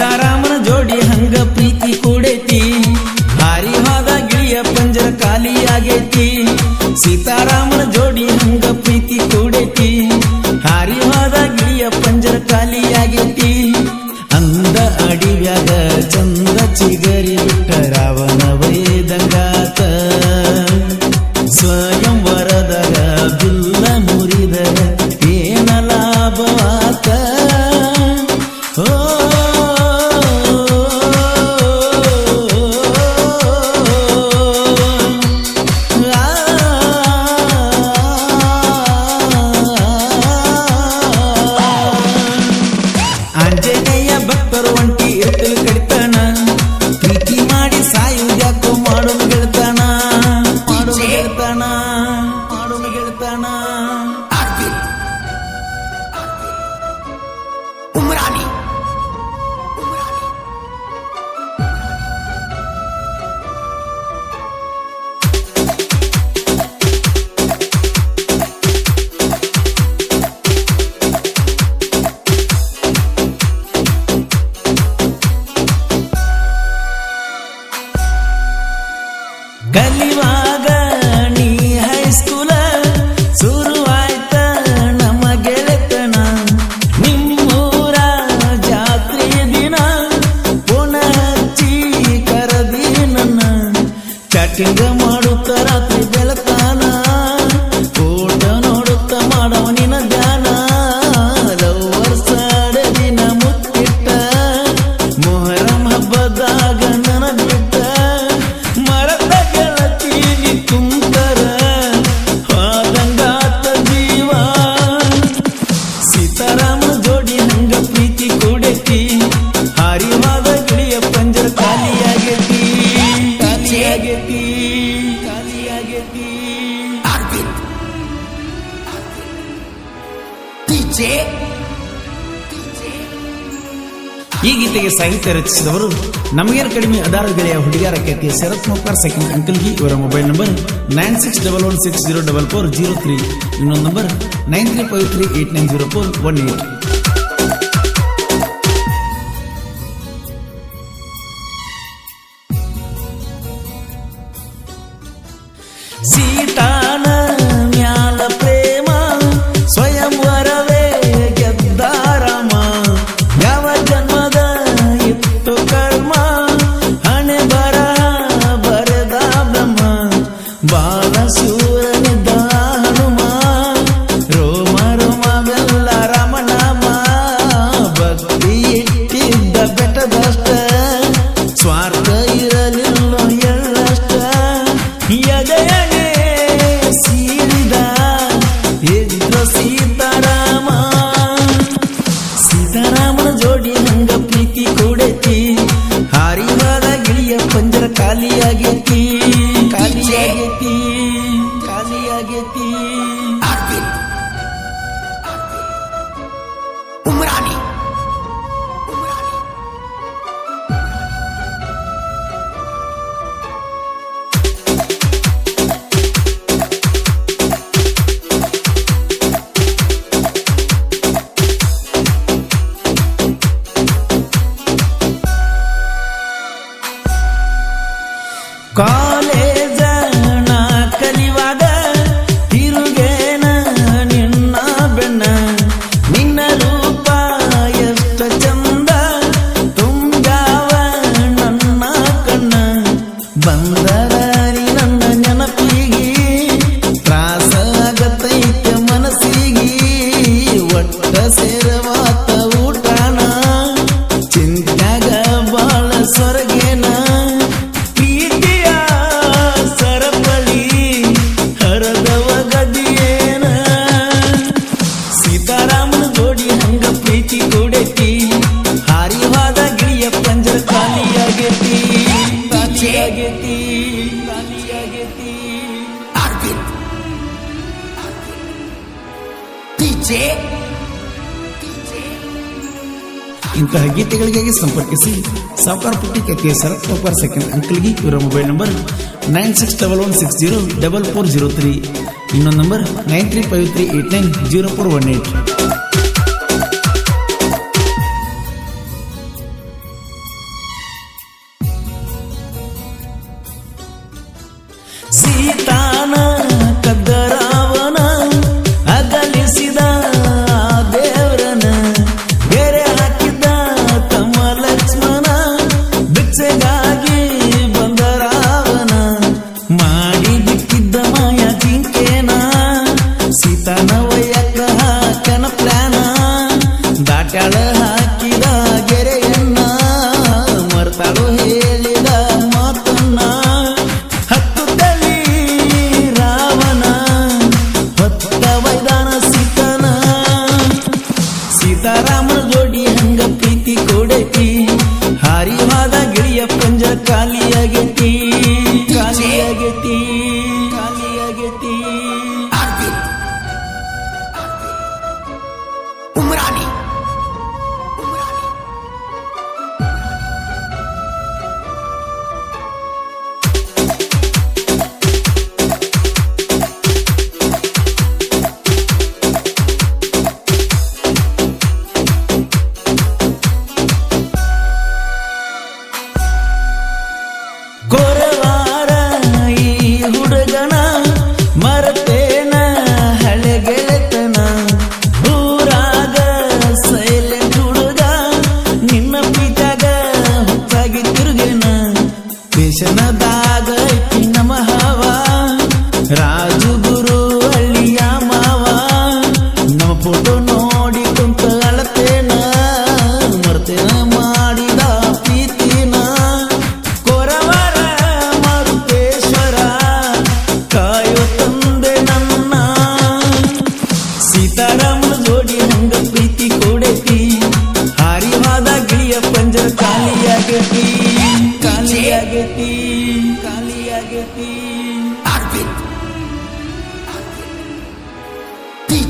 ಸೀತಾರಾಮನ ಜೋಡಿ ಹಂಗ ಪ್ರೀತಿ ಕೂಡೈತಿ. ಹಾರಿ ಹೋದ ಗಿಳಿಯ ಪಂಜರ ಖಾಲಿ ಆಗೈತಿ ಸೀತಾರಾಮನ ಜೋಡಿ ಹಂಗ ಪ್ರೀತಿ ಕೂಡೈತಿ. ಹಾರಿ ಹೋದ ಗಿಳಿಯ ಪಂಜರ ಖಾಲಿ ಆಗೈತಿ ಅಂದ ಅಡಿವ್ಯಾಗ ಚಂದ ಈ ಗೀತೆಗೆ ಸಾಹಿತ್ಯ ರಚಿಸಿದವರು ನಮಗೇನು ಕಡಿಮೆ ಅದಾರ ಗೆಳೆಯ ಹುಡುಗಿಯರ ಖ್ಯಾತಿ ಶರತ್ ಮುಖಾರ್ ಸೆಕೆಂಡ್ ಅಂಕಲ್ಗಿ ಇವರ mobile number nine six double one six zero double four zero three ಇನ್ನೊಂದು number nine three five three eight nine zero four one eight ಸೀತಾನ the ಪ್ರೀತಿ ಕೂಡೈತಿ ಹಾರಿವಾದ ಗಿಳಿಯ ಪಂಜರ ಖಾಲಿಯಾಗೈತಿ ಖಾಲಿಯಾಗೈತಿ Arvin. DJ. ಇಂತಹ ಗೀತೆಗಳಿಗಾಗಿ ಸಂಪರ್ಕಿಸಿ ಸಾವುಕಾರ ಪುಟ್ಟಿ ಕಥೆಯ ಶರತ್ ಸಾವುಕಾರ ಸೆಕೆಂಡ್ ಅಂಕಲ್ಗೆ ಇವರ mobile number nine six double one six zero double four zero three ಇನ್ನೊಂದು number nine three five three eight nine zero four one eight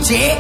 结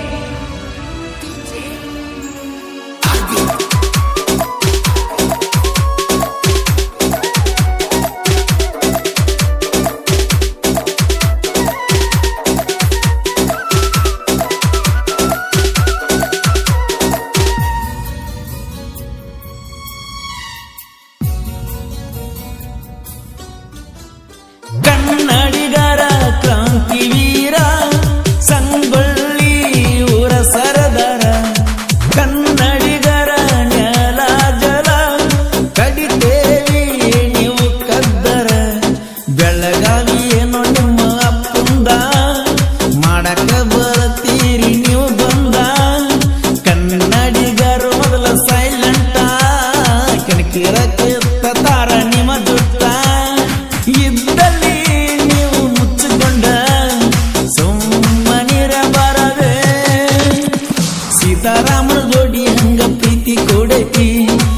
see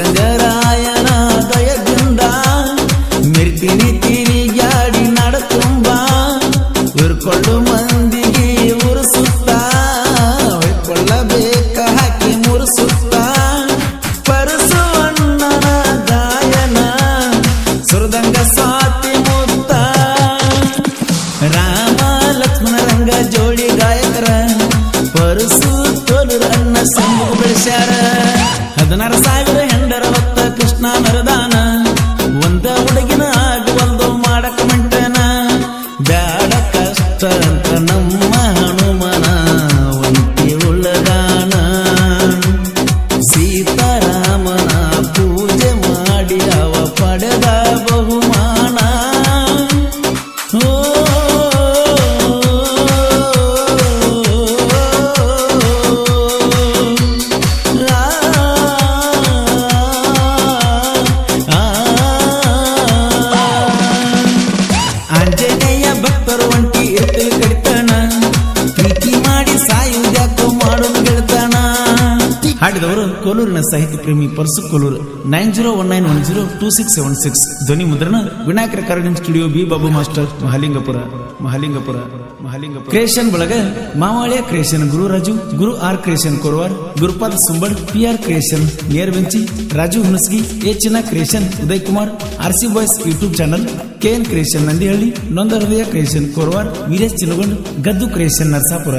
暖的 ಹಾಡಿದವರು ಕೋಲೂರಿನ ಸಾಹಿತ್ಯ ಪ್ರೇಮಿ Parsu Kolur. Nine zero one nine one zero two six seven six. ಧ್ವನಿ ಮುದ್ರಣ Vinayaka recording studio B Babu master, Mahalingapur Mahalingapur Mahalingapur. Creation ಬಳಗ, ಮಾವಾಳಿಯ creation Gururaju Guru R creation Korwar, Gurupada Sumbal, P R creation Neravanchi, Raju Hunasgi, A Chinna Uday Kumar R C boys YouTube channel KN creation Nandihalli, Nonda Hrudaya creation Korwar, Veeresh Chinnagond, Gaddu creation Narasapura.